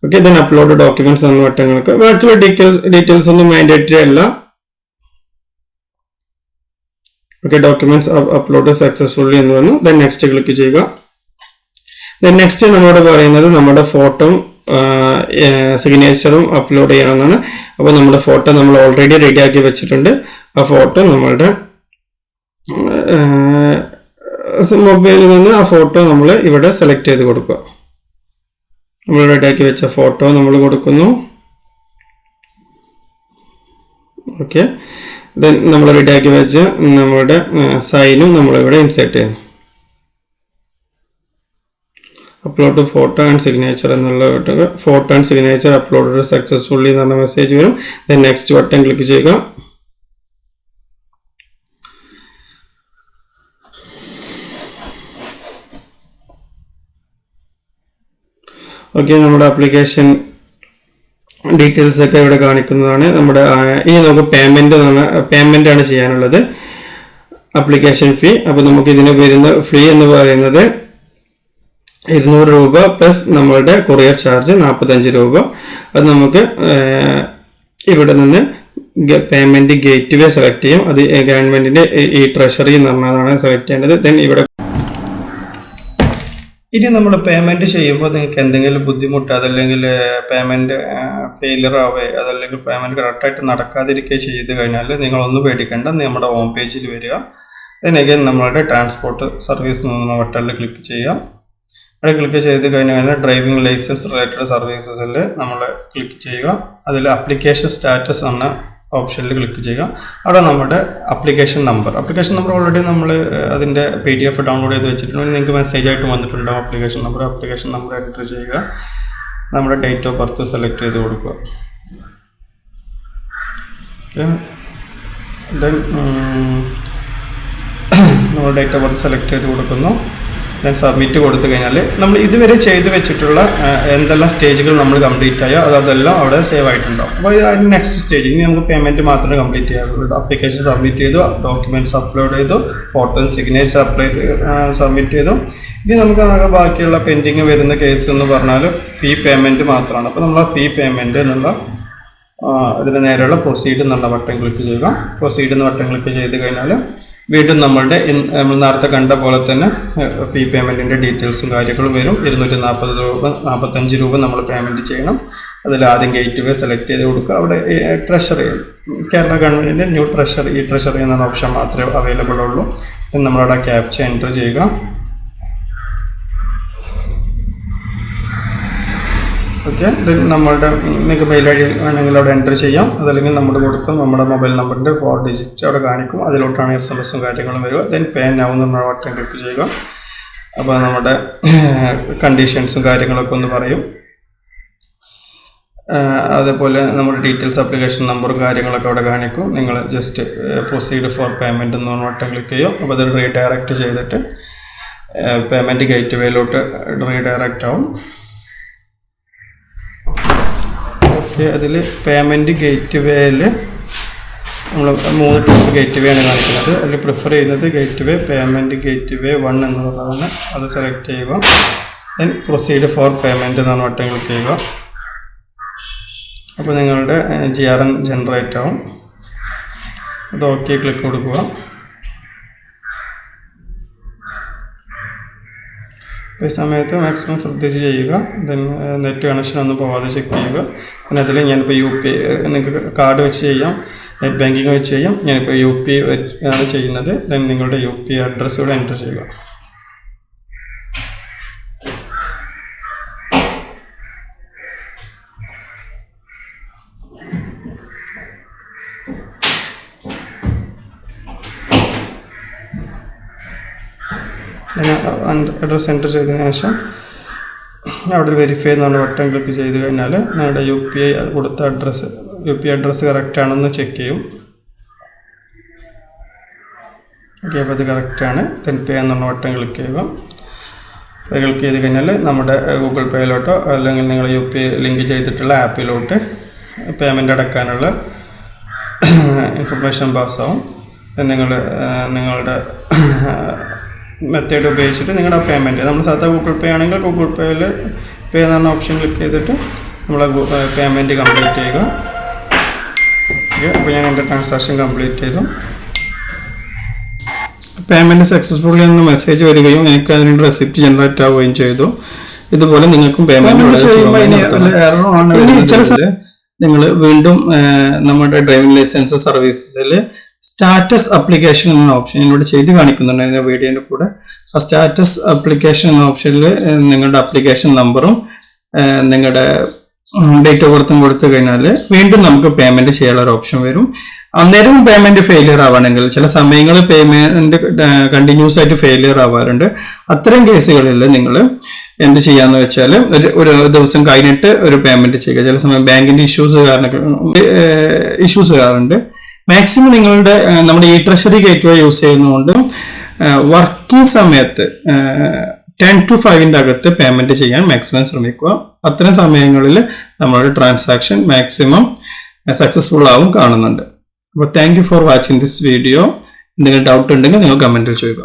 ഓക്കെ ദെൻ അപ്ലോഡ് ഡോക്യുമെന്റ്സ് എന്ന് പറഞ്ഞിട്ട് നിങ്ങൾക്ക് ബാക്കിയുള്ള ഡീറ്റെയിൽസ് ഡീറ്റെയിൽസ് ഒന്നും മാൻഡേറ്ററി അല്ല. ഓക്കെ ഡോക്യുമെന്റ്സ് അപ്ലോഡ് സക്സസ്ഫുള്ളി എന്ന് വന്നു. ദെൻ നെക്സ്റ്റ് ക്ലിക്ക് ചെയ്യുക. ദെൻ നെക്സ്റ്റ് നമ്മളോട് പറയുന്നത് നമ്മുടെ ഫോട്ടോ സിഗ്നേച്ചറും അപ്ലോഡ് ചെയ്യണമെന്നാണ്. അപ്പോൾ നമ്മുടെ ഫോട്ടോ നമ്മൾ ഓൾറെഡി റെഡിയാക്കി വെച്ചിട്ടുണ്ട്. ആ ഫോട്ടോ നമ്മളുടെ മൊബൈലിൽ നിന്ന് ആ ഫോട്ടോ നമ്മൾ ഇവിടെ സെലക്ട് ചെയ്ത് കൊടുക്കുക. നമ്മൾ റെഡിയാക്കി വെച്ച ഫോട്ടോ നമ്മൾ കൊടുക്കുന്നു. ഓക്കെ ദെൻ നമ്മൾ റെഡിയാക്കി വെച്ച നമ്മുടെ സൈനും നമ്മളിവിടെ ഇൻസേർട്ട് ചെയ്യുന്നു. Upload to photo and signature എന്നുള്ള photo and signature upload successfully എന്ന് പറഞ്ഞ മെസ്സേജ് വരും. ദെൻ നെക്സ്റ്റ് ബട്ടൺ ക്ലിക്ക് ചെയ്യുക. ഓക്കെ നമ്മുടെ ആപ്ലിക്കേഷൻ ഡീറ്റെയിൽസ് ഒക്കെ ഇവിടെ കാണിക്കുന്നതാണ്. നമ്മുടെ ഇനി നമുക്ക് പേയ്മെന്റ് പേയ്മെന്റ് ആണ് ചെയ്യാനുള്ളത്. ആപ്ലിക്കേഷൻ ഫീ അപ്പോൾ നമുക്ക് ഇതിന് വരുന്ന ഫീ എന്ന് പറയുന്നത് ഇരുന്നൂറ് രൂപ പ്ലസ് നമ്മളുടെ കൊറിയർ ചാർജ് നാൽപ്പത്തഞ്ച് രൂപ. അത് നമുക്ക് ഇവിടെ നിന്ന് പേയ്മെന്റ് ഗേറ്റ് വേ സെലക്ട് ചെയ്യും. അത് ഗവൺമെന്റിന്റെ ഈ ട്രഷറി എന്ന് പറഞ്ഞതാണ് സെലക്ട് ചെയ്യേണ്ടത്. ദെൻ ഇവിടെ ഇനി നമ്മൾ പേയ്മെന്റ് ചെയ്യുമ്പോൾ നിങ്ങൾക്ക് എന്തെങ്കിലും ബുദ്ധിമുട്ട് അതല്ലെങ്കിൽ പേയ്മെന്റ് ഫെയിലർ ആവേ അതല്ലെങ്കിൽ പേയ്മെന്റ് കറക്റ്റായിട്ട് നടക്കാതിരിക്കുകയോ ചെയ്ത് കഴിഞ്ഞാൽ നിങ്ങളൊന്നും പേടിക്കേണ്ട. നമ്മുടെ ഹോം പേജിൽ വരിക. ദെൻ അഗൈൻ നമ്മളുടെ ട്രാൻസ്പോർട്ട് സർവീസ് എന്ന ബട്ടണിൽ ക്ലിക്ക് ചെയ്യാം അവിടെ ക്ലിക്ക് ചെയ്ത് കഴിഞ്ഞാൽ ഡ്രൈവിംഗ് ലൈസൻസ് റിലേറ്റഡ് സർവീസസിൽ നമ്മൾ ക്ലിക്ക് ചെയ്യുക. അതിൽ അപ്ലിക്കേഷൻ സ്റ്റാറ്റസ് എന്ന ഓപ്ഷനിൽ ക്ലിക്ക് ചെയ്യുക. അവിടെ നമ്മുടെ application number application number already നമ്മൾ അതിന്റെ പി ഡി എഫ് ഡൗൺലോഡ് ചെയ്ത് വെച്ചിട്ടുണ്ട്. നിങ്ങൾക്ക് മെസ്സേജ് ആയിട്ട് വന്നിട്ടുണ്ടാവും application number application number enter ചെയ്യുക. നമ്മുടെ ഡേറ്റ് ഓഫ് ബർത്ത് സെലക്ട് ചെയ്ത് കൊടുക്കുക. ഓക്കെ ദെൻ നമ്മൾ ഡേറ്റ് ഓഫ് ബർത്ത് സെലക്ട് ചെയ്ത് കൊടുക്കുന്നു. ദെൻ സബ്മിറ്റ് കൊടുത്തു കഴിഞ്ഞാൽ നമ്മൾ ഇതുവരെ ചെയ്തു വെച്ചിട്ടുള്ള എന്തെല്ലാം സ്റ്റേജുകൾ നമ്മൾ കംപ്ലീറ്റ് ആയോ അത് അതെല്ലാം അവിടെ സേവ് ആയിട്ടുണ്ടാവും അപ്പോൾ അതിന് നെക്സ്റ്റ് സ്റ്റേജ് ഇനി നമുക്ക് പേയ്മെന്റ് മാത്രമേ കംപ്ലീറ്റ് ചെയ്യാറുള്ളൂ. അപ്ലിക്കേഷൻ സബ്മിറ്റ് ചെയ്തു ഡോക്യുമെന്റ്സ് അപ്ലോഡ് ചെയ്തു ഫോട്ടോ സിഗ്നേച്ചർ അപ്ലൈ സബ്മിറ്റ് ചെയ്തു. ഇനി നമുക്ക് ആകെ ബാക്കിയുള്ള പെൻഡിങ് വരുന്ന കേസ് എന്ന് പറഞ്ഞാൽ ഫീ പേയ്മെന്റ് മാത്രമാണ്. അപ്പോൾ നമ്മൾ ഫീ പേയ്മെന്റ് എന്നുള്ള അതിന് നേരെയുള്ള പ്രൊസീഡ് എന്നുള്ള ബട്ടൺ ക്ലിക്ക് ചെയ്യുക. പ്രൊസീഡ് എന്ന ബട്ടൺ ക്ലിക്ക് ചെയ്ത് കഴിഞ്ഞാൽ വീണ്ടും നമ്മളുടെ നമ്മൾ നേരത്തെ കണ്ട പോലെ തന്നെ ഫീ പേയ്മെന്റിന്റെ ഡീറ്റെയിൽസും കാര്യങ്ങളും വരും. ഇരുന്നൂറ്റി നാൽപ്പത് രൂപ നാൽപ്പത്തഞ്ച് രൂപ നമ്മൾ പേയ്മെന്റ് ചെയ്യണം. അതിൽ ആദ്യം ഗേറ്റ് വേ സെലക്ട് ചെയ്ത് കൊടുക്കുക. അവിടെ ട്രഷറി കേരള ഗവൺമെന്റിന്റെ ന്യൂ ട്രഷറി ഈ ട്രഷറി എന്ന ഓപ്ഷൻ മാത്രമേ അവൈലബിൾ ഉള്ളൂ. നമ്മളവിടെ ക്യാപ്ച എന്റർ ചെയ്യുക. ഓക്കെ ഇത് നമ്മളുടെ നിങ്ങൾക്ക് മെയിൽ ഐ ഡി വേണമെങ്കിൽ അവിടെ എന്റർ ചെയ്യാം. അതല്ലെങ്കിൽ നമ്മുടെ കൊടുത്ത് നമ്മുടെ മൊബൈൽ നമ്പറിന്റെ ഫോർ ഡിജിറ്റ് അവിടെ കാണിക്കും. അതിലോട്ടാണ് എസ് എം എസും കാര്യങ്ങളും വരിക. ദെൻ പേ നൗ എന്നുള്ള ബട്ടൺ ക്ലിക്ക് ചെയ്യുക. അപ്പോൾ നമ്മുടെ കണ്ടീഷൻസും കാര്യങ്ങളൊക്കെ ഒന്ന് പറയും. അതേപോലെ നമ്മുടെ ഡീറ്റെയിൽസ് അപ്ലിക്കേഷൻ നമ്പറും കാര്യങ്ങളൊക്കെ അവിടെ കാണിക്കും. നിങ്ങൾ ജസ്റ്റ് പ്രൊസീഡ് ഫോർ പേയ്മെന്റ് എന്ന് വട്ടം ക്ലിക്ക് ചെയ്യും അപ്പോൾ അത് റീഡയറക്റ്റ് ചെയ്തിട്ട് പേയ്മെന്റ് ഗേറ്റ് വേയിലോട്ട് റീഡയറക്റ്റ് ആവും. അതിൽ പേയ്മെന്റ് ഗേറ്റ് വേയിൽ നമ്മൾ മൂന്ന് ടൈപ്പ് ഗേറ്റ് വേ ആണ് കാണിക്കുന്നത്. അതിൽ പ്രിഫർ ചെയ്യുന്നത് gateway payment gateway one എന്നുള്ളതാണ്. അത് സെലക്ട് ചെയ്യുക. ദെൻ പ്രൊസീഡ് ഫോർ പേയ്മെന്റ് എന്നാണ് ബട്ടൺ ക്ലിക്ക് ചെയ്യുക. അപ്പോൾ നിങ്ങളുടെ ജി ആർ എൻ ജനറേറ്റ് ആവും. അത് ഓക്കെ ക്ലിക്ക് കൊടുക്കുക. ഈ സമയത്ത് മാക്സിമം ശ്രദ്ധിച്ച് ചെയ്യുക. ദെൻ നെറ്റ് കണക്ഷൻ ഒന്നും പോവാതെ ചെക്ക് ചെയ്യുക. പിന്നെ അതിൽ ഞാനിപ്പോൾ യു പി നിങ്ങൾക്ക് കാർഡ് വെച്ച് ചെയ്യാം. നെറ്റ് ബാങ്കിങ് വെച്ച് ചെയ്യാം. ഞാനിപ്പോൾ യു പി ആണ് ചെയ്യുന്നത്. ദെൻ നിങ്ങളുടെ യു പി അഡ്രസ്സ് ഇവിടെ എന്റർ ചെയ്യുക. അഡ്രസ്സ് എന്റർ ചെയ്തതിനു ശേഷം അവിടെ വെരിഫൈ എന്നുള്ള ബട്ടൺ ക്ലിക്ക് ചെയ്ത് കഴിഞ്ഞാൽ നിങ്ങളുടെ യു പി ഐ കൊടുത്ത address U P I address correct ആണെന്ന് ചെക്ക് ചെയ്യും. ഓക്കെ അപ്പോൾ ഇത് കറക്റ്റാണ് തെൻ പേ എന്നുള്ള ബട്ടൺ ക്ലിക്ക് ചെയ്യുക. ക്ലിക്ക് ചെയ്ത് കഴിഞ്ഞാൽ നമ്മുടെ ഗൂഗിൾ പേയിലോട്ടോ അല്ലെങ്കിൽ നിങ്ങൾ യു പി ഐ ലിങ്ക് ചെയ്തിട്ടുള്ള ആപ്പിലോട്ട് പേയ്മെന്റ് അടക്കാനുള്ള ഇൻഫർമേഷൻ പാസ്സാവും നിങ്ങൾ നിങ്ങളുടെ മെത്തേഡ് ഉപയോഗിച്ചിട്ട് നിങ്ങളുടെ പേയ്മെന്റ് നമ്മൾ സാധാ ഗൂഗിൾ പേ ആണെങ്കിൽ ഗൂഗിൾ പേയിൽ പേ എന്ന് പറഞ്ഞ ഓപ്ഷൻ ക്ലിക്ക് ചെയ്തിട്ട് നമ്മളെ പേയ്മെന്റ് കംപ്ലീറ്റ് ചെയ്യുക. അപ്പോൾ ഞാൻ എന്റെ ട്രാൻസാക്ഷൻ കംപ്ലീറ്റ് ചെയ്തു. പേയ്മെന്റ് സക്സസ്ഫുള്ളി എന്ന മെസ്സേജ് വരികയും എനിക്ക് അതിനുള്ള റെസിപ്റ്റ് ജനറേറ്റ് ആവുകയും ചെയ്തു. ഇതുപോലെ നിങ്ങൾക്കും പേയ്മെന്റ് ചില നിങ്ങൾ വീണ്ടും നമ്മുടെ ഡ്രൈവിംഗ് ലൈസൻസ് സർവീസസിൽ സ്റ്റാറ്റസ് അപ്ലിക്കേഷൻ എന്ന ഓപ്ഷൻ എന്നോട് ചെയ്ത് കാണിക്കുന്നുണ്ട് എന്റെ വീഡിയോന്റെ കൂടെ. ആ സ്റ്റാറ്റസ് അപ്ലിക്കേഷൻ എന്ന ഓപ്ഷനിൽ നിങ്ങളുടെ അപ്ലിക്കേഷൻ നമ്പറും നിങ്ങളുടെ ഡേറ്റ് ഓഫ് ബർത്തും കൊടുത്തു കഴിഞ്ഞാൽ വീണ്ടും നമുക്ക് പേയ്മെന്റ് ചെയ്യാനുള്ള ഒരു ഓപ്ഷൻ വരും. അന്നേരവും പേയ്മെന്റ് ഫെയിലിയർ ആവുകയാണെങ്കിൽ ചില സമയങ്ങളിൽ പേയ്മെന്റ് കണ്ടിന്യൂസ് ആയിട്ട് ഫെയിലിയർ ആവാറുണ്ട്. അത്തരം കേസുകളിൽ നിങ്ങൾ എന്ത് ചെയ്യാന്ന് വെച്ചാൽ ഒരു ഒരു ദിവസം കഴിഞ്ഞിട്ട് ഒരു പേയ്മെന്റ് ചെയ്യുക. ചില സമയം ബാങ്കിന്റെ ഇഷ്യൂസ് കാരണം ഇഷ്യൂസ് വരാറുണ്ട് മാക്സിമം നിങ്ങളുടെ നമ്മുടെ ഈ ട്രഷറി ഗേറ്റ് യൂസ് ചെയ്യുന്നതുകൊണ്ട് വർക്കിംഗ് സമയത്ത് ടെൻ ടു ഫൈവിന്റെ അകത്ത് പേയ്മെന്റ് ചെയ്യാൻ മാക്സിമം ശ്രമിക്കുക. അത്തരം സമയങ്ങളിൽ നമ്മളുടെ ട്രാൻസാക്ഷൻ മാക്സിമം സക്സസ്ഫുൾ ആവും കാണുന്നുണ്ട്. അപ്പോൾ thank you for watching this video എന്തെങ്കിലും ഡൗട്ട് ഉണ്ടെങ്കിൽ നിങ്ങൾ കമന്റിൽ ചെയ്യുക